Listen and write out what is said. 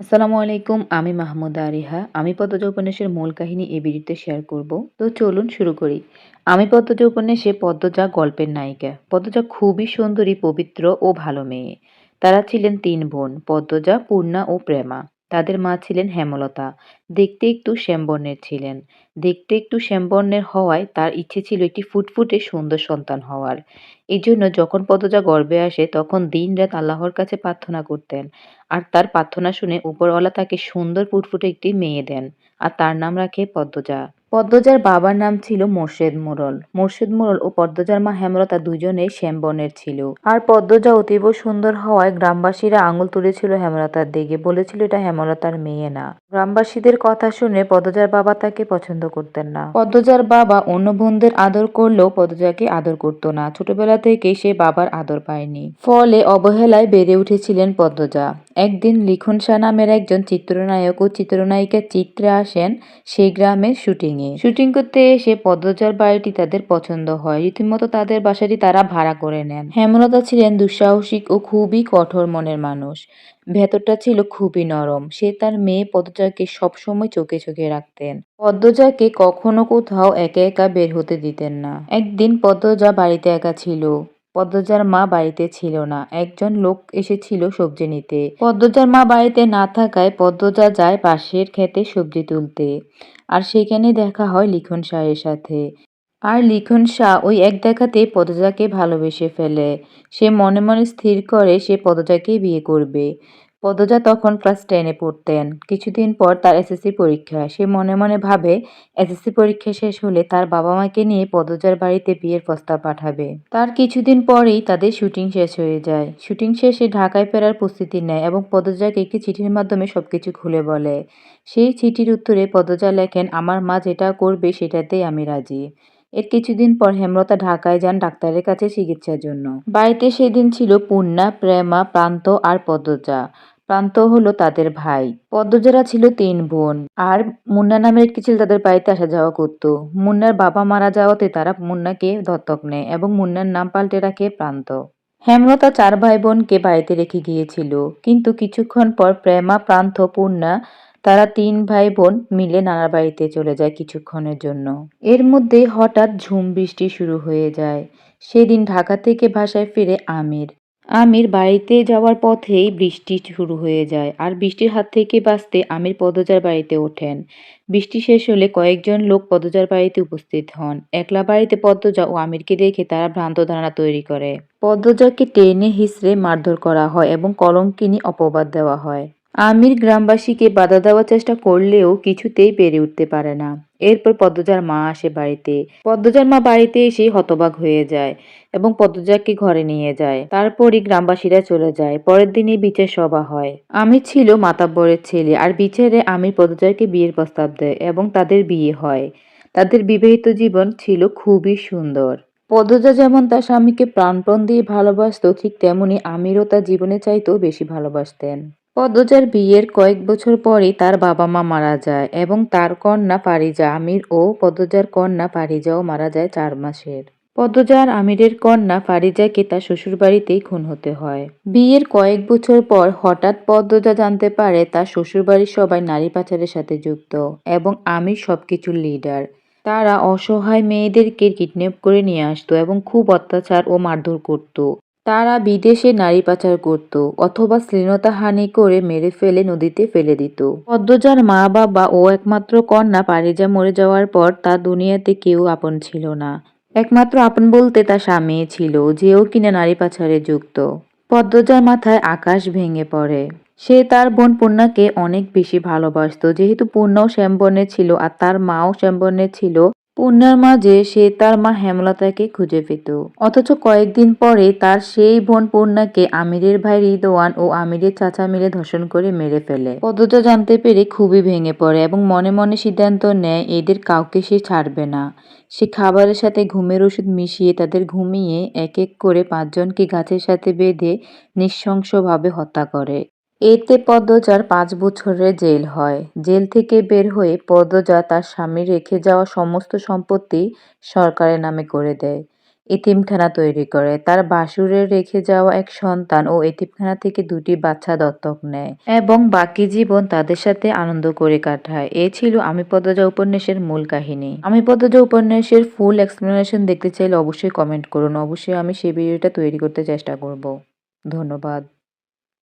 আসসালামু আলাইকুম, আমি মাহমুদ আরিহা। আমি পদ্মজ উপন্যাসের মূল কাহিনী এই ভিডিওতে শেয়ার করব। তো চলুন শুরু করি। আমি পদ্মজ উপন্যাসে পদ্মজা গল্পের নায়িকা। পদ্মজা খুবই সুন্দরী, পবিত্র ও ভালো মেয়ে। তারা ছিলেন তিন বোন, পদ্মজা, পূর্ণা ও প্রেমা। তাদের মা ছিলেন হেমলতা। দেখতে একটু শ্যামবর্ণের ছিলেন। দেখতে একটু শ্যামবর্ণের হওয়ায় তার ইচ্ছে ছিল একটি ফুটফুটে সুন্দর সন্তান হওয়ার। এই জন্য যখন পদজা গর্বে আসে, তখন দিন রাত আল্লাহর কাছে প্রার্থনা করতেন। আর তার প্রার্থনা শুনে উপরওয়ালা তাকে সুন্দর ফুটফুটে একটি মেয়ে দেন। আর তার নাম রাখে পদ্মজা। পদ্মজার বাবার নাম ছিল মোর্শেদ মোরল। মোর্শেদ মোরল ও পদ্মজার মা হেমলতা দুজনেই শ্যামবর্ণের ছিল। আর পদ্মজা অতীব সুন্দর হওয়ায় গ্রামবাসীরা আঙুল তুলেছিল হেমলতার দিকে, বলেছিল এটা হেমলতার মেয়ে না। গ্রামবাসীদের কথা শুনে পদ্মজার বাবা তাকে পছন্দ করতেন না। পদ্মজার বাবা অন্য বোনদের আদর করলেও পদ্মজাকে আদর করতো না। ছোটবেলা থেকে সে বাবার আদর পায়নি। ফলে অবহেলায় বেড়ে উঠেছিলেন পদ্মজা। একদিন লিখন শাহ নামের একজন চিত্রনায়ক ও চিত্রনায়িকা চিত্রে আসেন সেই গ্রামের শুটিংয়ে। শুটিং করতে এসে পদ্মজার বাড়িটি তাদের পছন্দ হয়। রীতিমতো তাদের বাসাটি তারা ভাড়া করে নেন। হেমলতা ছিলেন দুঃসাহসিক ও খুবই কঠোর মনের মানুষ। ভেতরটা ছিল খুবই নরম। সে তার মেয়ে পদ্মজাকে সবসময় চোখে চোখে রাখতেন। পদ্মজাকে কখনো কোথাও একা একা বের হতে দিতেন না। একদিন পদ্মজা বাড়িতে একা ছিল। পদ্মজার মা বাড়িতে ছিল না। একজন লোক এসেছিল সবজি নিতে। পদ্মজার মা বাড়িতে না থাকায় পদ্মজা যায় পাশের খেতে সবজি তুলতে। আর সেখানে দেখা হয় লিখন শাহের সাথে। আর লিখন শাহ ওই এক দেখাতে পদজাকে ভালোবেসে ফেলে। সে মনে মনে স্থির করে সে পদজাকে বিয়ে করবে। পদ্মজা তখন ক্লাস টেনে পড়তেন। কিছুদিন পর তার এসএসসি পরীক্ষা সে মনে মনে ভাবে, এসএসসি পরীক্ষা শেষ হলে তার বাবা মাকে নিয়ে পদজার বাড়িতে বিয়ের প্রস্তাব পাঠাবে। তার কিছুদিন পরেই তাদের শুটিং শেষ হয়ে যায়। শুটিং শেষে ঢাকায় ফেরার প্রস্তুতি নেয় এবং পদজাকে একটি চিঠির মাধ্যমে সবকিছু খুলে বলে। সেই চিঠির উত্তরে পদজা লেখেন, আমার মা যেটা করবে সেটাতেই আমি রাজি। এর কিছুদিন পর হেমলতা ঢাকায় যান ডাক্তারের কাছে চিকিৎসার জন্য। বাড়িতে সেদিন ছিল পূর্ণা, প্রেমা, প্রান্ত আর পদ্মজা প্রান্ত হলো তাদের ভাই। পদ্মজারা ছিল তিন বোন। আর মুন্না নামের একটি ছেলে তাদের বাড়িতে আসা যাওয়া করতো। মুন্নার বাবা মারা যাওয়াতে তারা মুন্নাকে দত্তক নেয় এবং মুন্নার নাম পাল্টে রাখে প্রান্ত। হেমলতা চার ভাই বোনকে বাড়িতে রেখে গিয়েছিল। কিন্তু কিছুক্ষণ পর প্রেমা, প্রান্ত, পূর্ণা তারা তিন ভাই বোন মিলে নানার বাড়িতে চলে যায় কিছুক্ষণের জন্য। এর মধ্যে হঠাৎ ঝুম বৃষ্টি শুরু হয়ে যায়। সেদিন ঢাকা থেকে বাসায় ফিরে আমির। আমির বাড়িতে যাওয়ার পথেই বৃষ্টি শুরু হয়ে যায় আর বৃষ্টির হাত থেকে বাঁচতে আমির পদজার বাড়িতে ওঠেন। বৃষ্টি শেষ হলে কয়েকজন লোক পদজার বাড়িতে উপস্থিত হন। একলা বাড়িতে পদ্মজা ও আমিরকে দেখে তারা ভ্রান্ত ধারণা তৈরি করে। পদ্মজাকে টেনে হিসড়ে মারধর করা হয় এবং কলঙ্কিনী অপবাদ দেওয়া হয়। আমির গ্রামবাসীকে বাধা দেওয়ার চেষ্টা করলেও কিছুতেই পেরে উঠতে পারে না। এরপর পদ্মজার মা আসে বাড়িতে। পদ্মজার মা বাড়িতে এসে হতবাক হয়ে যায় এবং পদ্মজাকে ঘরে নিয়ে যায়। তারপরই গ্রামবাসীরা চলে যায়। পরের দিনই বিচার সভা হয়। আমির ছিল মাতাব্বরের ছেলে আর বিচারে আমির পদ্মজাকে বিয়ের প্রস্তাব দেয় এবং তাদের বিয়ে হয়। তাদের বিবাহিত জীবন ছিল খুবই সুন্দর। পদ্মজা যেমন তার স্বামীকে প্রাণপণ দিয়ে ভালোবাসত, ঠিক তেমনি আমিরও তার জীবনে চাইতেও বেশি ভালোবাসতেন। পদ্মজার বিয়ের কয়েক বছর পরেই তার বাবা মা মারা যায় এবং তার কন্যা পারিজা আমির ও পদ্মজার কন্যা পারিজাও মারা যায় চার মাসের। পদ্মজার আমিরের কন্যা ফারিজাকে তার শ্বশুরবাড়িতেই খুন হতে হয়। বিয়ের কয়েক বছর পর হঠাৎ পদ্মজা জানতে পারে তার শ্বশুরবাড়ির সবাই নারী পাচারের সাথে যুক্ত এবং আমির সবকিছুর লিডার। তারা অসহায় মেয়েদেরকে কিডন্যাপ করে নিয়ে আসতো এবং খুব অত্যাচার ও মারধর করত। তারা বিদেশে নারী পাচার করত অথবা শ্লীলতাহানি করে মেরে ফেলে, নদীতে ফেলে দিত। পদ্মজার মা বাবা ও একমাত্র কন্যা পারিজা মরে যাওয়ার পর তার দুনিয়াতে কেউ আপন ছিল না। একমাত্র আপন বলতে তার স্বামী ছিল, যেও কিনা নারী পাচারে যুক্ত। পদ্মজার মাথায় আকাশ ভেঙে পড়ে। সে তার বোন পূর্ণাকে অনেক বেশি ভালোবাসত, যেহেতু পূর্ণাও শ্যামবর্ণের ছিল আর তার মাও শ্যামবর্ণের ছিল। পূর্ণার মাঝে সে তার মা হেমলতাকে খুঁজে পেত। অথচ কয়েকদিন পরে তার সেই বোন পূর্ণাকে আমিরের ভাই রিদওয়ান ও আমিরের চাচা মিলে ধর্ষণ করে মেরে ফেলে। পদ্মজা জানতে পেরে খুবই ভেঙে পড়ে এবং মনে মনে সিদ্ধান্ত নেয় এদের কাউকে সে ছাড়বে না। সে খাবারের সাথে ঘুমের ওষুধ মিশিয়ে তাদের ঘুমিয়ে এক এক করে পাঁচজনকে গাছের সাথে বেঁধে নৃশংসভাবে হত্যা করে। এতে পদ্মজার পাঁচ বছরের জেল হয়। জেল থেকে বের হয়ে পদ্মজা তার স্বামী রেখে যাওয়া সমস্ত সম্পত্তি সরকারের নামে করে দেয়। এতিমখানা তৈরি করে। তার বাসুরের রেখে যাওয়া এক সন্তান ও এতিমখানা থেকে দুটি বাচ্চা দত্তক নেয় এবং বাকি জীবন তাদের সাথে আনন্দ করে কাটায়। এ ছিল আমি পদ্মজা উপন্যাসের মূল কাহিনী। আমি পদ্মজা উপন্যাসের ফুল এক্সপ্লেনেশন দেখতে চাইলে অবশ্যই কমেন্ট করুন। অবশ্যই আমি সেই ভিডিওটা তৈরি করতে চেষ্টা করব। ধন্যবাদ।